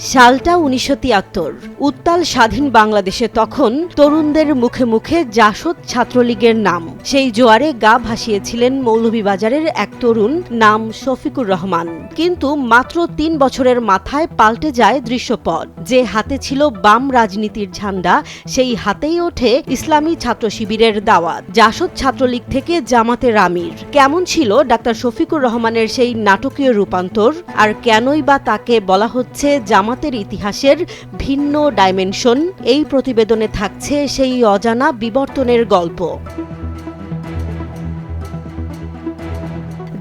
সালটা উনিশশো তিয়াত্তর। উত্তাল স্বাধীন বাংলাদেশে তখন তরুণদের মুখে মুখে জাসদ ছাত্রলীগের নাম। সেই জোয়ারে গা ভাসিয়েছিলেন মৌলভীবাজারের এক তরুণ নাম শফিকুর রহমান। কিন্তু মাত্র তিন বছরের মাথায় পাল্টে যায় দৃশ্যপট। যে হাতে ছিল বাম রাজনীতির ঝান্ডা, সেই হাতেই ওঠে ইসলামী ছাত্র শিবিরের দাওয়াত। জাসদ ছাত্রলীগ থেকে জামাতের আমির। কেমন ছিল ডাক্তার শফিকুর রহমানের সেই নাটকীয় রূপান্তর? আর কেনই বা তাকে বলা হচ্ছে জামাতের ইতিহাসের ভিন্ন ডাইমেনশন এই প্রতিবেদনে থাকছে সেই অজানা বিবর্তনের গল্প।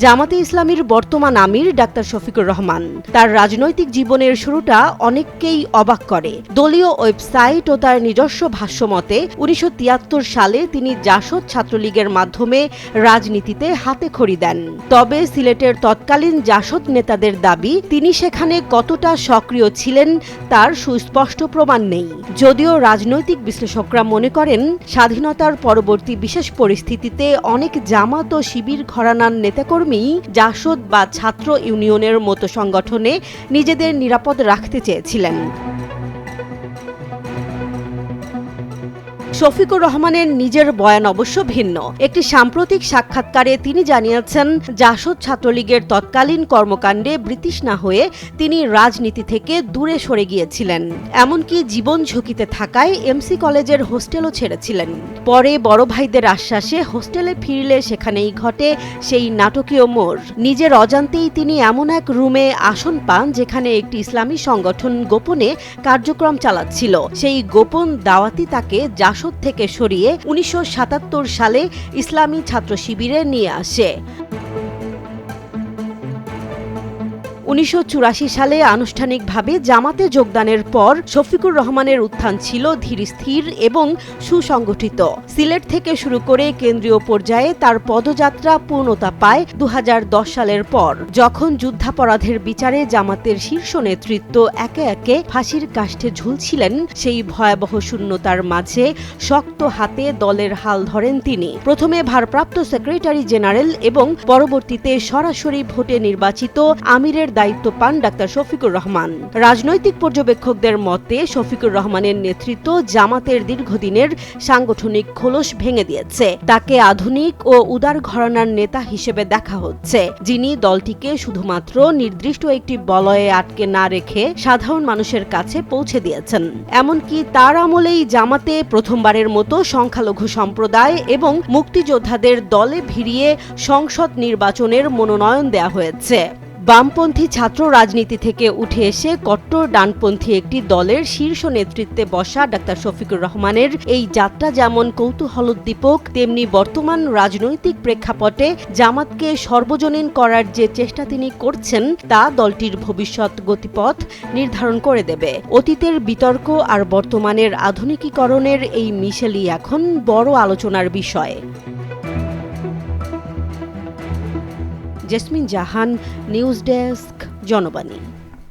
জামাতে ইসলামীর বর্তমান আমির ডাক্তার শফিকুর রহমান। তার রাজনৈতিক জীবনের শুরুটা অনেককেই অবাক করে। দলীয় ওয়েবসাইট ও তার নিজস্ব ভাষ্যমতে উনিশশো তিয়াত্তর সালে তিনি জাসদ ছাত্রলীগের মাধ্যমে রাজনীতিতে হাতে খড়ি দেন। তবে সিলেটের তৎকালীন জাসদ নেতাদের দাবি, তিনি সেখানে কতটা সক্রিয় ছিলেন তার সুস্পষ্ট প্রমাণ নেই। যদিও রাজনৈতিক বিশ্লেষকরা মনে করেন, স্বাধীনতার পরবর্তী বিশেষ পরিস্থিতিতে অনেক জামাত ও শিবির ঘরানার নেতাকর্মী জাসদ বা ছাত্র ইউনিয়নের মতো সংগঠনে নিজেদের নিরাপদ রাখতে চেয়েছিলেন। শফিকুর রহমানের নিজের বয়ান অবশ্য ভিন্ন। একটি সাম্প্রতিক সাক্ষাৎকারে তিনি জানিয়েছেন, জাসদ ছাত্রলীগের তৎকালীন কর্মকাণ্ডে ব্রিটিশ না হয়ে তিনি রাজনীতি থেকে দূরে সরে গিয়েছিলেন। এমনকি জীবন ঝুঁকিতে থাকায় এমসি কলেজের হোস্টেলও ছেড়েছিলেন। পরে বড় ভাইদের আশ্বাসে হোস্টেলে ফিরলে সেখানেই ঘটে সেই নাটকীয় মোড়। নিজের অজান্তেই তিনি এমন এক রুমে আসন পান যেখানে একটি ইসলামী সংগঠন গোপনে কার্যক্রম চালাচ্ছিল। সেই গোপন দাওয়াতি তাকে জাসদ থেকে সরিয়ে উনিশশো সাতাত্তর সালে ইসলামী ছাত্র শিবিরে নিয়ে আসে। উনিশশো চুরাশি সালে আনুষ্ঠানিকভাবে জামাতে যোগদানের পর শফিকুর রহমানের উত্থান ছিল ধীর স্থির এবং সুসংগঠিত। সিলেট থেকে শুরু করে কেন্দ্রীয় পর্যায়ে তার পদযাত্রা পূর্ণতা পায় দু হাজার দশ সালের পর, যখন যুদ্ধাপরাধের বিচারে জামাতের শীর্ষ নেতৃত্ব একে একে ফাঁসির কাষ্ঠে ঝুলছিলেন, সেই ভয়াবহ শূন্যতার মাঝে শক্ত হাতে দলের হাল ধরেন তিনি। প্রথমে ভারপ্রাপ্ত সেক্রেটারি জেনারেল এবং পরবর্তীতে সরাসরি ভোটে নির্বাচিত আমিরের দায়িত্ব পান ডাক্তার শফিকুর রহমান। রাজনৈতিক পর্যবেক্ষকদের মতে, শফিকুর রহমানের নেতৃত্ব জামাতের দীর্ঘদিনের সাংগঠনিক খোলস ভেঙে দিয়েছে। তাকে আধুনিক ও উদার ঘরানার নেতা হিসেবে দেখা হচ্ছে। যিনি দলটিকে শুধুমাত্র নির্দিষ্ট একটি বলয়ে আটকে না রেখে সাধারণ মানুষের কাছে পৌঁছে দিয়েছেন। এমনকি তার আমলেই জামাতে প্রথমবারের মতো সংখ্যালঘু সম্প্রদায় এবং মুক্তিযোদ্ধাদের দলে ভিড়িয়ে সংসদ নির্বাচনের মনোনয়ন দেয়া হয়েছে। বামপন্থী ছাত্র রাজনীতি থেকে উঠে এসে কট্টর ডানপন্থী একটি দলের শীর্ষ নেতৃত্বে বসা ডাক্তার শফিকুর রহমানের এই যাত্রা যেমন কৌতূহলোদ্দীপক, তেমনি বর্তমান রাজনৈতিক প্রেক্ষাপটে জামাতকে সর্বজনীন করার যে চেষ্টা তিনি করছেন, তা দলটির ভবিষ্যৎ গতিপথ নির্ধারণ করে দেবে। অতীতের বিতর্ক আর বর্তমানের আধুনিকীকরণের এই মিশেলই এখন বড় আলোচনার বিষয়। Jesmin Jahan news desk Janobani.